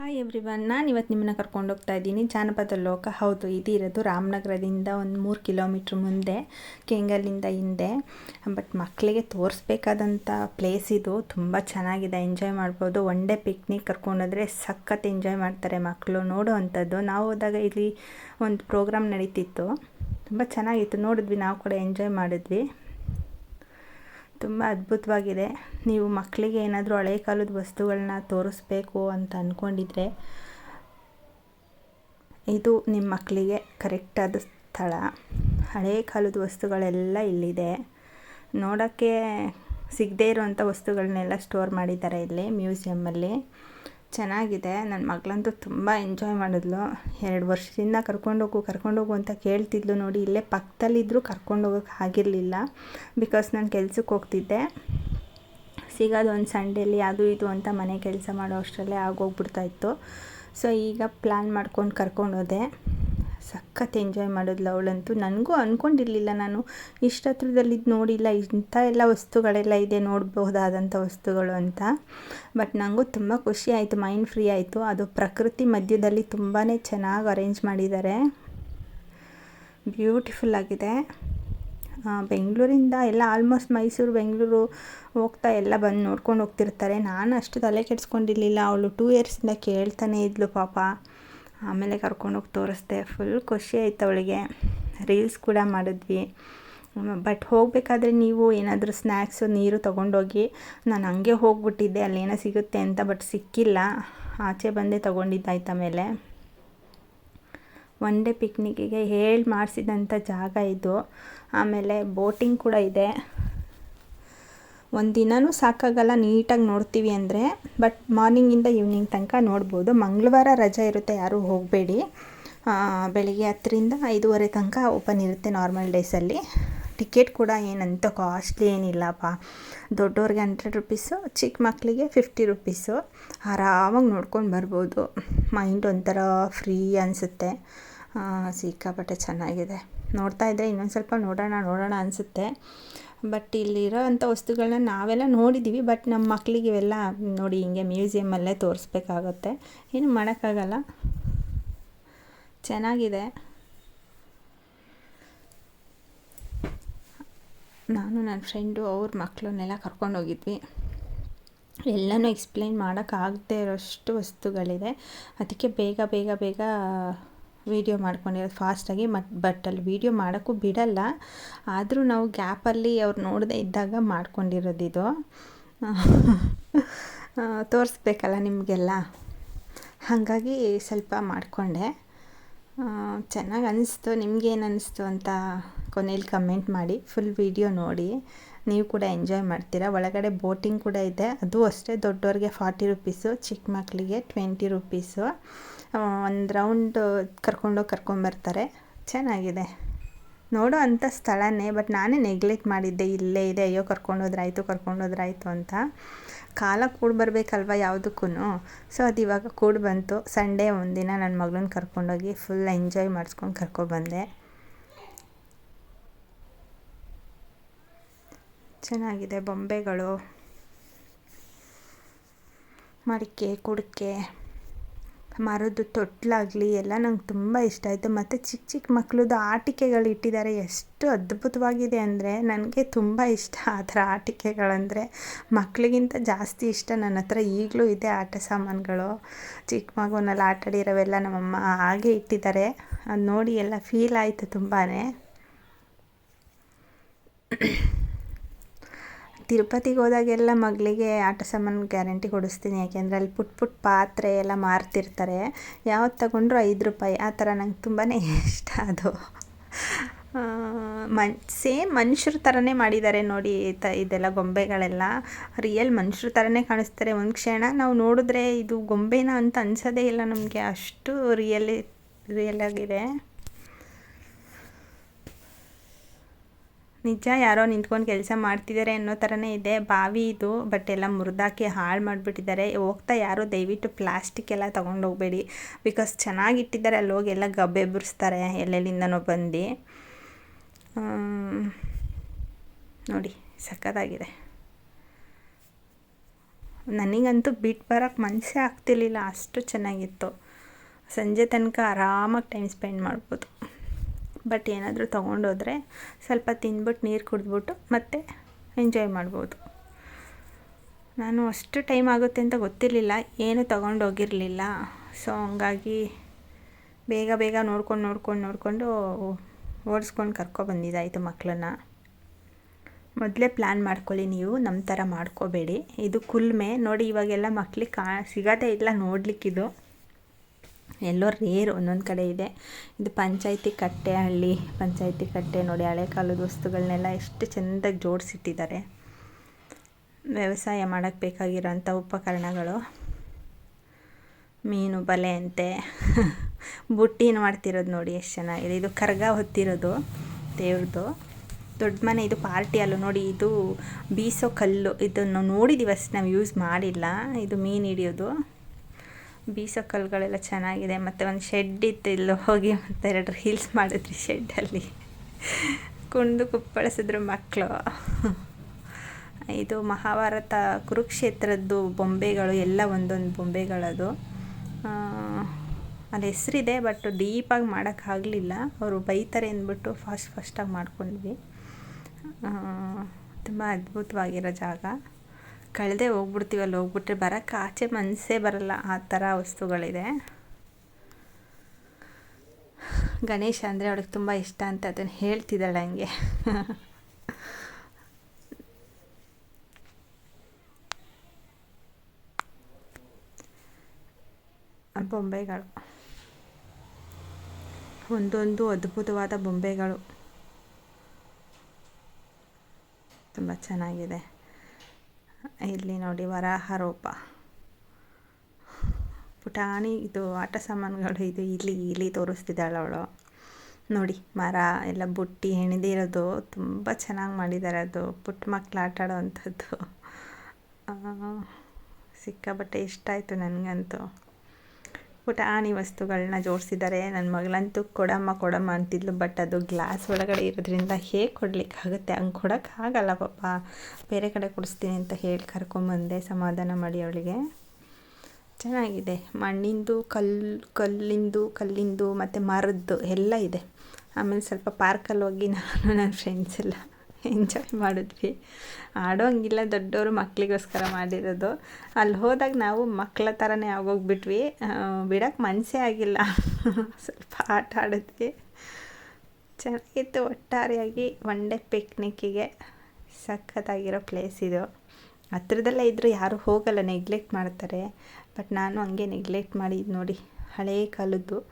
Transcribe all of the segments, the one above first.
Hi every one ನಾನು ಇವತ್ತು ನಿಮ್ಮನ್ನ ಕರ್ಕೊಂಡು ಹೋಗ್ತಾ ಇದ್ದೀನಿ. ಜಾನಪದ ಲೋಕ, ಹೌದು, ಇದು ಇರೋದು ರಾಮನಗರದಿಂದ ಒಂದು ಮೂರು ಕಿಲೋಮೀಟ್ರ್ ಮುಂದೆ, ಕೆಂಗಲ್ಲಿಂದ ಹಿಂದೆ. ಬಟ್ ಮಕ್ಕಳಿಗೆ ತೋರಿಸ್ಬೇಕಾದಂಥ ಪ್ಲೇಸ್ ಇದು. ತುಂಬ ಚೆನ್ನಾಗಿದೆ ಎಂಜಾಯ್ ಮಾಡ್ಬೋದು. ಒನ್ ಡೇ ಪಿಕ್ನಿಕ್ ಕರ್ಕೊಂಡೋದ್ರೆ ಸಖತ್ ಎಂಜಾಯ್ ಮಾಡ್ತಾರೆ ಮಕ್ಕಳು ನೋಡೋ ಅಂಥದ್ದು. ನಾವು ಹೋದಾಗ ಇಲ್ಲಿ ಒಂದು ಪ್ರೋಗ್ರಾಮ್ ನಡೀತಿತ್ತು. ತುಂಬ ಚೆನ್ನಾಗಿತ್ತು. ನೋಡಿದ್ವಿ, ನಾವು ಕೂಡ ಎಂಜಾಯ್ ಮಾಡಿದ್ವಿ. ತುಂಬ ಅದ್ಭುತವಾಗಿದೆ. ನೀವು ಮಕ್ಕಳಿಗೆ ಏನಾದರೂ ಹಳೆ ಕಾಲದ ವಸ್ತುಗಳನ್ನ ತೋರಿಸ್ಬೇಕು ಅಂತ ಅಂದ್ಕೊಂಡಿದ್ರೆ ಇದು ನಿಮ್ಮ ಮಕ್ಕಳಿಗೆ ಕರೆಕ್ಟಾದ ಸ್ಥಳ. ಹಳೆ ಕಾಲದ ವಸ್ತುಗಳೆಲ್ಲ ಇಲ್ಲಿದೆ. ನೋಡೋಕ್ಕೆ ಸಿಗದೇ ಇರುವಂಥ ವಸ್ತುಗಳನ್ನೆಲ್ಲ ಸ್ಟೋರ್ ಮಾಡಿದ್ದಾರೆ ಇಲ್ಲಿ ಮ್ಯೂಸಿಯಮ್ಮಲ್ಲಿ. ಚೆನ್ನಾಗಿದೆ. ನನ್ನ ಮಗಳಂತೂ ತುಂಬ ಎಂಜಾಯ್ ಮಾಡಿದ್ಲು. ಎರಡು ವರ್ಷದಿಂದ ಕರ್ಕೊಂಡೋಗು ಕರ್ಕೊಂಡೋಗು ಅಂತ ಕೇಳ್ತಿದ್ಲು ನೋಡಿ, ಇಲ್ಲೇ ಪಕ್ಕದಲ್ಲಿದ್ದರೂ ಕರ್ಕೊಂಡೋಗೋಕೆ ಆಗಿರಲಿಲ್ಲ. ಬಿಕಾಸ್ ನಾನು ಕೆಲ್ಸಕ್ಕೆ ಹೋಗ್ತಿದ್ದೆ. ಸಿಗೋದು ಒಂದು ಸಂಡೇಲಿ ಅದು ಇದು ಅಂತ ಮನೆ ಕೆಲಸ ಮಾಡೋ ಅಷ್ಟರಲ್ಲೇ ಆಗೋಗ್ಬಿಡ್ತಾಯಿತ್ತು ಸೊ ಈಗ ಪ್ಲ್ಯಾನ್ ಮಾಡ್ಕೊಂಡು ಕರ್ಕೊಂಡೋದೆ ಸಖತ್ ಎಂಜಾಯ್ ಮಾಡಿದ್ಲು ಅವಳಂತೂ. ನನಗೂ ಅಂದ್ಕೊಂಡಿರಲಿಲ್ಲ ನಾನು, ಇಷ್ಟು ಹತ್ರದಲ್ಲಿದ್ದು ನೋಡಿಲ್ಲ, ಇಂಥ ಎಲ್ಲ ವಸ್ತುಗಳೆಲ್ಲ ಇದೆ, ನೋಡಬಹುದಾದಂಥ ವಸ್ತುಗಳು ಅಂತ. ಬಟ್ ನನಗೂ ತುಂಬ ಖುಷಿ ಆಯಿತು ಮೈಂಡ್ ಫ್ರೀ ಆಯಿತು. ಅದು ಪ್ರಕೃತಿ ಮಧ್ಯದಲ್ಲಿ ತುಂಬಾ ಚೆನ್ನಾಗಿ ಅರೇಂಜ್ ಮಾಡಿದ್ದಾರೆ. ಬ್ಯೂಟಿಫುಲ್ ಆಗಿದೆ. ಬೆಂಗಳೂರಿಂದ ಎಲ್ಲ ಆಲ್ಮೋಸ್ಟ್ ಮೈಸೂರು, ಬೆಂಗಳೂರು ಹೋಗ್ತಾ ಎಲ್ಲ ಬಂದು ನೋಡ್ಕೊಂಡು ಹೋಗ್ತಿರ್ತಾರೆ. ನಾನು ಅಷ್ಟು ತಲೆ ಕೆಡಿಸ್ಕೊಂಡಿರಲಿಲ್ಲ. ಅವಳು ಟೂ ಇಯರ್ಸಿಂದ ಕೇಳ್ತಾನೆ ಇದ್ಲು ಪಾಪ. ಆಮೇಲೆ ಕರ್ಕೊಂಡೋಗಿ ತೋರಿಸ್ದೆ. ಫುಲ್ ಖುಷಿ ಆಯ್ತು ಅವಳಿಗೆ. ರೀಲ್ಸ್ ಕೂಡ ಮಾಡಿದ್ವಿ. ಬಟ್ ಹೋಗಬೇಕಾದ್ರೆ ನೀವು ಏನಾದರೂ ಸ್ನ್ಯಾಕ್ಸು ನೀರು ತೊಗೊಂಡೋಗಿ, ನಾನು ಹಂಗೆ ಹೋಗ್ಬಿಟ್ಟಿದ್ದೆ, ಅಲ್ಲೇನೋ ಸಿಗುತ್ತೆ ಅಂತ ಬಟ್ ಸಿಕ್ಕಿಲ್ಲ. ಆಚೆ ಬಂದೇ ತೊಗೊಂಡಿದ್ದಾಯ್ತು ಆಮೇಲೆ. ಒನ್ ಡೇ ಪಿಕ್ನಿಕ್ಕಿಗೆ ಹೇಳಿ ಮಾಡಿಸಿದಂಥ ಜಾಗ ಇದು. ಆಮೇಲೆ ಬೋಟಿಂಗ್ ಕೂಡ ಇದೆ. ಒಂದು ದಿನವೂ ಸಾಕಾಗಲ್ಲ, ನೀಟಾಗಿ ನೋಡ್ತೀವಿ ಅಂದರೆ. ಬಟ್ ಮಾರ್ನಿಂಗಿಂದ ಈವ್ನಿಂಗ್ ತನಕ ನೋಡ್ಬೋದು. ಮಂಗಳವಾರ ರಜೆ ಇರುತ್ತೆ, ಯಾರೂ ಹೋಗಬೇಡಿ. ಬೆಳಿಗ್ಗೆ ಹತ್ತರಿಂದ ಐದೂವರೆ ತನಕ ಓಪನ್ ಇರುತ್ತೆ ನಾರ್ಮಲ್ ಡೇಸಲ್ಲಿ ಟಿಕೆಟ್ ಕೂಡ ಏನಂತ ಕಾಸ್ಟ್ಲಿ ಏನಿಲ್ಲಪ್ಪ. ದೊಡ್ಡವ್ರಿಗೆ ಹಂಡ್ರೆಡ್ ರುಪೀಸು ಚಿಕ್ಕ ಮಕ್ಕಳಿಗೆ ಫಿಫ್ಟಿ ರುಪೀಸು ಆರಾಮಾಗಿ ನೋಡ್ಕೊಂಡು ಬರ್ಬೋದು. ಮೈಂಡ್ ಒಂಥರ ಫ್ರೀ ಅನಿಸುತ್ತೆ. ಸಿಕ್ಕಾಪಟ್ಟೆ ಚೆನ್ನಾಗಿದೆ. ನೋಡ್ತಾ ಇದ್ದರೆ ಇನ್ನೊಂದು ಸ್ವಲ್ಪ ನೋಡೋಣ ನೋಡೋಣ ಅನಿಸುತ್ತೆ. ಬಟ್ ಇಲ್ಲಿರೋ ಅಂಥ ವಸ್ತುಗಳನ್ನ ನಾವೆಲ್ಲ ನೋಡಿದ್ದೀವಿ. ಬಟ್ ನಮ್ಮ ಮಕ್ಕಳಿಗೆ ಇವೆಲ್ಲ ನೋಡಿ ಹಿಂಗೆ ಮ್ಯೂಸಿಯಮಲ್ಲೇ ತೋರಿಸ್ಬೇಕಾಗತ್ತೆ. ಏನು ಮಾಡೋಕ್ಕಾಗಲ್ಲ. ಚೆನ್ನಾಗಿದೆ. ನಾನು ನನ್ನ ಫ್ರೆಂಡು ಅವ್ರ ಮಕ್ಕಳನ್ನೆಲ್ಲ ಕರ್ಕೊಂಡೋಗಿದ್ವಿ. ಎಲ್ಲನೂ ಎಕ್ಸ್ಪ್ಲೈನ್ ಮಾಡೋಕ್ಕಾಗದೇ ಇರೋಷ್ಟು ವಸ್ತುಗಳಿದೆ. ಅದಕ್ಕೆ ಬೇಗ ಬೇಗ ಬೇಗ ವೀಡಿಯೋ ಮಾಡ್ಕೊಂಡಿರೋದು ಫಾಸ್ಟಾಗಿ ಮತ್ತು ಬಟ್ ಅಲ್ಲಿ ವೀಡಿಯೋ ಮಾಡೋಕ್ಕೂ ಬಿಡಲ್ಲ. ಆದರೂ ನಾವು ಗ್ಯಾಪಲ್ಲಿ ಅವ್ರು ನೋಡದೆ ಇದ್ದಾಗ ಮಾಡ್ಕೊಂಡಿರೋದಿದು ತೋರಿಸ್ಬೇಕಲ್ಲ ನಿಮಗೆಲ್ಲ? ಹಾಗಾಗಿ ಸ್ವಲ್ಪ ಮಾಡಿಕೊಂಡೆ. ಚೆನ್ನಾಗಿ ಅನ್ನಿಸ್ತು ನಿಮಗೇನು ಅನ್ನಿಸ್ತು ಅಂತ ಕೊನೆಯಲ್ಲಿ ಕಮೆಂಟ್ ಮಾಡಿ ಫುಲ್ ವೀಡಿಯೋ ನೋಡಿ. ನೀವು ಕೂಡ ಎಂಜಾಯ್ ಮಾಡ್ತೀರಾ? ಒಳಗಡೆ ಬೋಟಿಂಗ್ ಕೂಡ ಇದೆ. ಅದು ಅಷ್ಟೇ ದೊಡ್ಡವ್ರಿಗೆ ಫಾರ್ಟಿ ರುಪೀಸು ಚಿಕ್ಕ ಮಕ್ಕಳಿಗೆ ಟ್ವೆಂಟಿ ರುಪೀಸು ಒಂದು ರೌಂಡ್ ಕರ್ಕೊಂಡೋಗಿ ಕರ್ಕೊಂಬರ್ತಾರೆ ಚೆನ್ನಾಗಿದೆ. ನೋಡೋ ಅಂಥ ಸ್ಥಳನೇ ಬಟ್ ನಾನೇ ನೆಗ್ಲೆಕ್ಟ್ ಮಾಡಿದ್ದೆ. ಇಲ್ಲೇ ಇದೆ. ಅಯ್ಯೋ ಕರ್ಕೊಂಡೋದ್ರಾಯ್ತು ಕರ್ಕೊಂಡೋದ್ರಾಯ್ತು ಅಂತ. ಕಾಲ ಕೂಡ ಬರಬೇಕಲ್ವ ಯಾವುದಕ್ಕೂ ಸೊ ಅದು ಇವಾಗ ಕೂಡ ಬಂತು. ಸಂಡೇ ಒಂದಿನ ನನ್ನ ಮಗಳನ್ನ ಕರ್ಕೊಂಡೋಗಿ ಫುಲ್ ಎಂಜಾಯ್ ಮಾಡಿಸ್ಕೊಂಡು ಕರ್ಕೊಬಂದೆ ಚೆನ್ನಾಗಿದೆ ಬೊಂಬೆಗಳು. ಮಡಿಕೆ, ಕುಡಿಕೆ, ಮರದ್ದು ತೊಟ್ಲಾಗಲಿ ಎಲ್ಲ ನಂಗೆ ತುಂಬ ಇಷ್ಟ ಆಯಿತು. ಮತ್ತು ಚಿಕ್ಕ ಚಿಕ್ಕ ಮಕ್ಕಳದ್ದು ಆಟಿಕೆಗಳು ಇಟ್ಟಿದ್ದಾರೆ. ಎಷ್ಟು ಅದ್ಭುತವಾಗಿದೆ ಅಂದರೆ ನನಗೆ ತುಂಬ ಇಷ್ಟ ಆ ಥರ ಆಟಿಕೆಗಳಂದರೆ. ಮಕ್ಕಳಿಗಿಂತ ಜಾಸ್ತಿ ಇಷ್ಟ ನನ್ನ ಹತ್ರ ಈಗಲೂ ಇದೆ ಆಟ ಸಾಮಾನುಗಳು. ಚಿಕ್ಕ ಮಗುನಲ್ಲಿ ಆಟಾಡಿರೋವೆಲ್ಲ ನಮ್ಮಮ್ಮ ಹಾಗೆ ಇಟ್ಟಿದ್ದಾರೆ. ಅದು ನೋಡಿ ಎಲ್ಲ ಫೀಲ್ ಆಯಿತು ತುಂಬಾ ತಿರುಪತಿಗೆ ಹೋದಾಗೆಲ್ಲ ಮಗಳಿಗೆ ಆಟ ಸಾಮಾನು ಗ್ಯಾರಂಟಿ ಕೊಡಿಸ್ತೀನಿ. ಯಾಕೆಂದರೆ ಅಲ್ಲಿ ಪುಟ್ ಪುಟ್ ಪಾತ್ರೆ ಎಲ್ಲ ಮಾರ್ತಿರ್ತಾರೆ. ಯಾವತ್ತು ತಗೊಂಡ್ರು ಐದು ರೂಪಾಯಿ. ಆ ಥರ ನಂಗೆ ತುಂಬಾ ಇಷ್ಟ ಅದು. ಮನ್, ಸೇಮ್ ಮನುಷ್ಯರ ಥರನೇ ಮಾಡಿದ್ದಾರೆ ನೋಡಿ ತ, ಇದೆಲ್ಲ ಗೊಂಬೆಗಳೆಲ್ಲ. ರಿಯಲ್ ಮನುಷ್ಯರ ಥರನೇ ಕಾಣಿಸ್ತಾರೆ. ಒಂದು ಕ್ಷಣ ನಾವು ನೋಡಿದ್ರೆ ಇದು ಗೊಂಬೆನ ಅಂತ ಅನ್ಸೋದೇ ಇಲ್ಲ ನಮಗೆ. ಅಷ್ಟು ರಿಯಲಿ, ರಿಯಲ್ ಆಗಿದೆ. ನಿಜ ಯಾರೋ ನಿಂತ್ಕೊಂಡು ಕೆಲಸ ಮಾಡ್ತಿದ್ದಾರೆ ಅನ್ನೋ ಥರನೇ ಇದೆ. ಬಾವಿ ಇದು ಬಟ್ ಎಲ್ಲ ಮುರಿದಾಕಿ ಹಾಳು ಮಾಡಿಬಿಟ್ಟಿದ್ದಾರೆ ಹೋಗ್ತಾ ಯಾರೋ ದಯವಿಟ್ಟು ಪ್ಲಾಸ್ಟಿಕ್ ಎಲ್ಲ ತೊಗೊಂಡೋಗ್ಬೇಡಿ ಬಿಕಾಸ್ ಚೆನ್ನಾಗಿಟ್ಟಿದ್ದಾರೆ ಅಲ್ಲಿ ಹೋಗಿ ಎಲ್ಲ ಗಬ್ಬೆ ಬುರಿಸ್ತಾರೆ ಎಲ್ಲೆಲ್ಲಿಂದನೋ ಬಂದು. ನೋಡಿ, ಸಖತ್ತಾಗಿದೆ. ನನಗಂತೂ ಬಿಟ್ಟು ಬರೋಕ್ಕೆ ಮನಸ್ಸೇ ಆಗ್ತಿರ್ಲಿಲ್ಲ. ಅಷ್ಟು ಚೆನ್ನಾಗಿತ್ತು. ಸಂಜೆ ತನಕ ಆರಾಮಾಗಿ ಟೈಮ್ ಸ್ಪೆಂಡ್ ಮಾಡ್ಬೋದು. ಬಟ್ ಏನಾದರೂ ತೊಗೊಂಡೋದ್ರೆ ಸ್ವಲ್ಪ ತಿಂದ್ಬಿಟ್ಟು ನೀರು ಕುಡಿದ್ಬಿಟ್ಟು ಮತ್ತೆ ಎಂಜಾಯ್ ಮಾಡ್ಬೋದು. ನಾನು ಅಷ್ಟು ಟೈಮ್ ಆಗುತ್ತೆ ಅಂತ ಗೊತ್ತಿರಲಿಲ್ಲ, ಏನು ತೊಗೊಂಡೋಗಿರಲಿಲ್ಲ. ಸೊ ಹಂಗಾಗಿ ಬೇಗ ಬೇಗ ನೋಡ್ಕೊಂಡು ನೋಡ್ಕೊಂಡು ನೋಡಿಕೊಂಡು ಓಡಿಸ್ಕೊಂಡು ಕರ್ಕೊಬಂದಿದ್ದಾಯಿತು ಮಕ್ಕಳನ್ನ ಮೊದಲೇ ಪ್ಲ್ಯಾನ್ ಮಾಡ್ಕೊಳ್ಳಿ ನೀವು ನಮ್ಮ ಥರ ಮಾಡ್ಕೋಬೇಡಿ. ಇದು ಕುಲ್ಮೆ ನೋಡಿ ಇವಾಗೆಲ್ಲ ಮಕ್ಳಿಗೆ ಕಾ ಸಿಗೋದೇ ಇಲ್ಲ ನೋಡಲಿಕ್ಕಿದು. ಎಲ್ಲೋ ರೇರ್ ಒಂದೊಂದು ಕಡೆ ಇದೆ. ಇದು ಪಂಚಾಯಿತಿ ಕಟ್ಟೆ ಹಳ್ಳಿ, ಪಂಚಾಯಿತಿ ಕಟ್ಟೆ ನೋಡಿ ಹಳೆ ಕಾಲದ ವಸ್ತುಗಳನ್ನೆಲ್ಲ ಎಷ್ಟು ಚೆಂದಾಗಿ ಜೋಡಿಸಿಟ್ಟಿದ್ದಾರೆ. ವ್ಯವಸಾಯ ಮಾಡೋಕ್ಕೆ ಬೇಕಾಗಿರೋಂಥ ಉಪಕರಣಗಳು. ಮೀನು ಬಲೆ ಅಂತೆ ಬುಟ್ಟಿನ ಮಾಡ್ತಿರೋದು ನೋಡಿ ಎಷ್ಟು ಚೆನ್ನಾಗಿದೆ. ಇದು ಕರ್ಗ ಹೊತ್ತಿರೋದು ದೇವ್ರದ್ದು ದೊಡ್ಡ ಮನೆ, ಇದು ಪಾರ್ಟಿ ಅಲ್ಲ ನೋಡಿ, ಇದು ಬೀಸೋ ಕಲ್ಲು. ಇದನ್ನು ನೋಡಿದೀವಿ ಅಷ್ಟು ನಾವು ಯೂಸ್ ಮಾಡಿಲ್ಲ. ಇದು ಮೀನು ಹಿಡಿಯೋದು. ಬೀಸೋ ಕಲ್ಲುಗಳೆಲ್ಲ ಚೆನ್ನಾಗಿದೆ. ಮತ್ತು ಒಂದು ಶೆಡ್ ಇತ್ತು ಇಲ್ಲಿ ಹೋಗಿ ಮತ್ತು ಎರಡು ರೀಲ್ಸ್ ಮಾಡಿದ್ರಿ ಶೆಡ್ಡಲ್ಲಿ ಕುಣಿದು ಕುಪ್ಪಳಿಸಿದ್ರು ಮಕ್ಕಳು ಇದು ಮಹಾಭಾರತ ಕುರುಕ್ಷೇತ್ರದ್ದು ಬೊಂಬೆಗಳು, ಎಲ್ಲ ಒಂದೊಂದು ಬೊಂಬೆಗಳದು. ಅದು ಹೆಸರಿದೆ ಬಟ್ ಡೀಪಾಗಿ ಮಾಡೋಕ್ಕಾಗಲಿಲ್ಲ ಅವರು ಬೈತಾರೆ ಅಂದ್ಬಿಟ್ಟು ಫಾಸ್ಟ್ ಫಾಸ್ಟಾಗಿ ಮಾಡ್ಕೊಂಡ್ವಿ. ತುಂಬ ಅದ್ಭುತವಾಗಿರೋ ಜಾಗ. ಕಳೆದೇ ಹೋಗ್ಬಿಡ್ತೀವಿ, ಅಲ್ಲಿ ಹೋಗ್ಬಿಟ್ರೆ ಬರೋಕ್ಕೆ ಆಚೆ ಮನಸ್ಸೇ ಬರಲ್ಲ, ಆ ಥರ ವಸ್ತುಗಳಿದೆ. ಗಣೇಶ ಅಂದರೆ ಅವಳಿಗೆ ತುಂಬ ಇಷ್ಟ ಅಂತ ಅದನ್ನು ಹೇಳ್ತಿದ್ದಾಳೆ ಹಂಗೆ. ಬೊಂಬೆಗಳು. ಒಂದೊಂದು ಅದ್ಭುತವಾದ ಬೊಂಬೆಗಳು. ತುಂಬ ಚೆನ್ನಾಗಿದೆ. ಇಲ್ಲಿ ನೋಡಿ ವರಾಹ ರೂಪ ಪುಟಾಣಿ, ಇದು ಆಟ ಸಾಮಾನುಗಳು, ಇದು ಇಲ್ಲಿ ಇಲ್ಲಿ ತೋರಿಸ್ತಿದ್ದಾಳೆ ಅವಳು. ನೋಡಿ, ಮರ, ಎಲ್ಲ ಬುಟ್ಟಿ ಹೆಣೆದಿರೋದು ತುಂಬ ಚೆನ್ನಾಗಿ ಮಾಡಿದ್ದಾರೆ ಅದು. ಪುಟ್ಟ ಮಕ್ಳು ಆಟ ಆಡೋವಂಥದ್ದು. ಸಿಕ್ಕಾಪಟ್ಟೆ ಇಷ್ಟ ಆಯಿತು ನನಗಂತೂ. ಪುಟಾಣಿ ವಸ್ತುಗಳನ್ನ ಜೋಡಿಸಿದ್ದಾರೆ ನನ್ನ ಮಗಳಂತೂ ಕೊಡಮ್ಮ ಕೊಡಮ್ಮ ಅಂತಿದ್ಲು ಬಟ್ ಅದು ಗ್ಲಾಸ್ ಒಳಗಡೆ ಇರೋದ್ರಿಂದ ಹೇಗೆ ಕೊಡಲಿಕ್ಕಾಗುತ್ತೆ? ಹಂಗೆ ಕೊಡೋಕ್ಕಾಗಲ್ಲ ಪಾಪ. ಬೇರೆ ಕಡೆ ಕೊಡಿಸ್ತೀನಿ ಅಂತ ಹೇಳಿ ಕರ್ಕೊಂಬಂದೆ ಸಮಾಧಾನ ಮಾಡಿ ಅವಳಿಗೆ. ಚೆನ್ನಾಗಿದೆ. ಮಣ್ಣಿಂದು ಕಲ್ಲು ಕಲ್ಲಿಂದು ಕಲ್ಲಿಂದು, ಮತ್ತು ಮರದ್ದು ಎಲ್ಲ ಇದೆ. ಆಮೇಲೆ ಸ್ವಲ್ಪ ಪಾರ್ಕಲ್ಲಿ ಹೋಗಿ ನಾನು, ನನ್ನ ಫ್ರೆಂಡ್ಸ್ ಎಲ್ಲ ಎಂಜಾಯ್ ಮಾಡಿದ್ವಿ ಆಡೋಂಗಿಲ್ಲ ದೊಡ್ಡವರು ಮಕ್ಕಳಿಗೋಸ್ಕರ ಮಾಡಿರೋದು. ಅಲ್ಲಿ ಹೋದಾಗ ನಾವು ಮಕ್ಕಳ ಥರನೇ ಆಗೋಗ್ಬಿಟ್ವಿ. ಬಿಡೋಕ್ಕೆ ಮನಸ್ಸೇ ಆಗಿಲ್ಲ. ಸ್ವಲ್ಪ ಆಟ ಆಡಿದ್ವಿ ಚೆನ್ನಾಗಿತ್ತು. ಒಟ್ಟಾರೆಯಾಗಿ ಒನ್ ಡೇ ಪಿಕ್ನಿಕ್ಕಿಗೆ ಸಖತ್ತಾಗಿರೋ ಪ್ಲೇಸ್ ಇದು. ಹತ್ರದಲ್ಲೇ ಇದ್ದರೂ ಯಾರೂ ಹೋಗಲ್ಲ, ನೆಗ್ಲೆಕ್ಟ್ ಮಾಡ್ತಾರೆ. ಬಟ್ ನಾನು ಹಂಗೆ ನೆಗ್ಲೆಕ್ಟ್ ಮಾಡಿದ್ದು ನೋಡಿ, ಹಳೇ ಕಾಲದ್ದು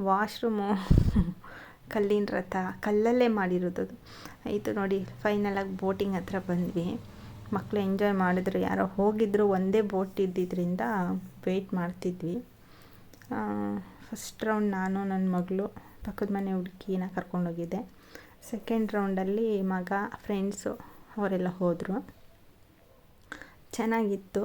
ವಾಶ್ರೂಮು. ಕಲ್ಲಿನ ರಥ, ಕಲ್ಲಲ್ಲೇ ಮಾಡಿರೋದು ಆಯಿತು ನೋಡಿ ಫೈನಲಾಗಿ ಬೋಟಿಂಗ್ ಹತ್ರ ಬಂದ್ವಿ. ಮಕ್ಕಳು ಎಂಜಾಯ್ ಮಾಡಿದ್ರು. ಯಾರೋ ಹೋಗಿದ್ರು, ಒಂದೇ ಬೋಟ್ ಇದ್ದಿದ್ದರಿಂದ ವೆಯ್ಟ್ ಮಾಡ್ತಿದ್ವಿ. ಫಸ್ಟ್ ರೌಂಡ್ ನಾನು ನನ್ನ ಮಗಳು, ಪಕ್ಕದ ಮನೆ ಹುಡುಗಿನ ಕರ್ಕೊಂಡೋಗಿದ್ದೆ. ಸೆಕೆಂಡ್ ರೌಂಡಲ್ಲಿ ಮಗ ಫ್ರೆಂಡ್ಸು ಅವರೆಲ್ಲ ಹೋದರು. ಚೆನ್ನಾಗಿತ್ತು.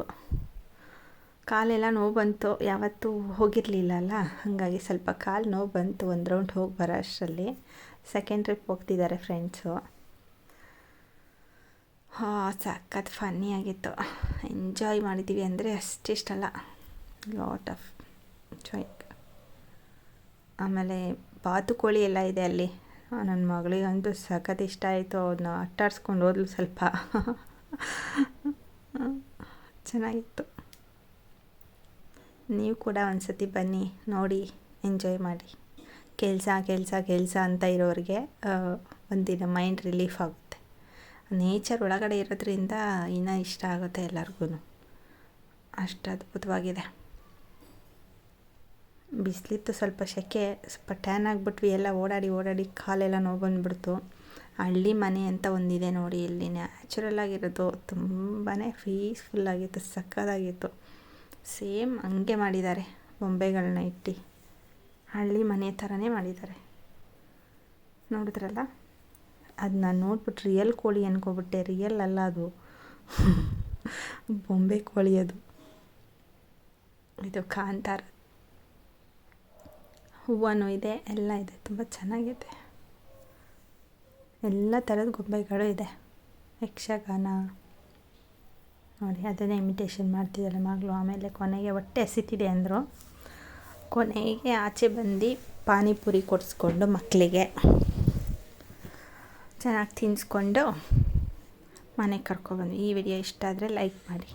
ಕಾಲೆಲ್ಲ ನೋವು ಬಂತು. ಯಾವತ್ತೂ ಹೋಗಿರಲಿಲ್ಲ ಅಲ್ಲ ಹಾಗಾಗಿ ಸ್ವಲ್ಪ ಕಾಲು ನೋವು ಬಂತು. ಒಂದು ರೌಂಡ್ ಹೋಗಿ ಬರೋ ಅಷ್ಟರಲ್ಲಿ. ಸೆಕೆಂಡ್ ಟ್ರಿಪ್ ಹೋಗ್ತಿದ್ದಾರೆ ಫ್ರೆಂಡ್ಸು ಹಾ, ಸಖತ್ ಫನ್ನಿ ಆಗಿತ್ತು. ಎಂಜಾಯ್ ಮಾಡಿದ್ದೀವಿ ಅಂದರೆ ಅಷ್ಟಿಷ್ಟಲ್ಲ ಲಾಟ್ ಆಫ್ ಜಾಯ್ ಆಮೇಲೆ ಬಾತುಕೋಳಿ ಎಲ್ಲ ಇದೆ ಅಲ್ಲಿ. ನನ್ನ ಮಗಳಿಗಂತೂ ಸಖತ್ ಇಷ್ಟ ಆಯಿತು. ಅದನ್ನ ಅಟ್ಟಾಡ್ಸ್ಕೊಂಡು ಹೋದ್ಲು ಸ್ವಲ್ಪ. ಚೆನ್ನಾಗಿತ್ತು. ನೀವು ಕೂಡ ಒಂದು ಸತಿ ಬನ್ನಿ, ನೋಡಿ ಎಂಜಾಯ್ ಮಾಡಿ. ಕೆಲಸ ಕೆಲಸ ಕೆಲಸ ಅಂತ ಇರೋರಿಗೆ ಒಂದಿನ ಮೈಂಡ್ ರಿಲೀಫ್ ಆಗುತ್ತೆ. ನೇಚರ್ ಒಳಗಡೆ ಇರೋದ್ರಿಂದ ಇನ್ನೂ ಇಷ್ಟ ಆಗುತ್ತೆ ಎಲ್ಲರಿಗೂ ಅಷ್ಟು ಅದ್ಭುತವಾಗಿದೆ. ಬಿಸಿಲಿತ್ತು ಸ್ವಲ್ಪ ಸೆಕೆ, ಸ್ವಲ್ಪ ಟ್ಯಾನ್ ಆಗಿಬಿಟ್ವಿ, ಎಲ್ಲ ಓಡಾಡಿ ಓಡಾಡಿ ಕಾಲೆಲ್ಲ ನೋವು ಬಂದುಬಿಡ್ತು. ಹಳ್ಳಿ ಮನೆ ಅಂತ ಒಂದಿದೆ ನೋಡಿ ಇಲ್ಲಿ ನ್ಯಾಚುರಲ್ ಆಗಿರೋದು ತುಂಬಾ ಪೀಸ್ಫುಲ್ಲಾಗಿತ್ತು ಸಕ್ಕದಾಗಿತ್ತು ಸೇಮ್ ಹಂಗೆ ಮಾಡಿದ್ದಾರೆ. ಬೊಂಬೆಗಳನ್ನ ಇಟ್ಟು ಹಳ್ಳಿ ಮನೆ ಥರನೇ ಮಾಡಿದ್ದಾರೆ. ನೋಡಿದ್ರಲ್ಲ? ಅದನ್ನ ನೋಡ್ಬಿಟ್ಟು ರಿಯಲ್ ಕೋಳಿ ಅನ್ಕೊಬಿಟ್ಟೆ. ರಿಯಲ್ ಅಲ್ಲ ಅದು. ಬೊಂಬೆ ಕೋಳಿ ಅದು. ಇದು ಕಾಂತಾರ. ಹೂವನೂ ಇದೆ, ಎಲ್ಲ ಇದೆ. ತುಂಬ ಚೆನ್ನಾಗಿದೆ. ಎಲ್ಲ ಥರದ ಗೊಂಬೆಗಳು ಇದೆ. ಯಕ್ಷಗಾನ ನೋಡಿ, ಅದನ್ನೇ ಇಮಿಟೇಷನ್ ಮಾಡ್ತಿದ್ದಾರೆ ಮಗಳು. ಆಮೇಲೆ ಕೊನೆಗೆ ಹೊಟ್ಟೆ ಹಸಿತಿದೆ ಅಂದರು. ಕೊನೆಗೆ ಆಚೆ ಬಂದು ಪಾನಿಪುರಿ ಕೊಡಿಸ್ಕೊಂಡು ಮಕ್ಕಳಿಗೆ ಚೆನ್ನಾಗಿ ತಿನ್ನಿಸ್ಕೊಂಡು ಮನೆಗೆ ಕರ್ಕೊಬಂದ್ವಿ ಈ ವಿಡಿಯೋ ಇಷ್ಟ ಆದರೆ ಲೈಕ್ ಮಾಡಿ.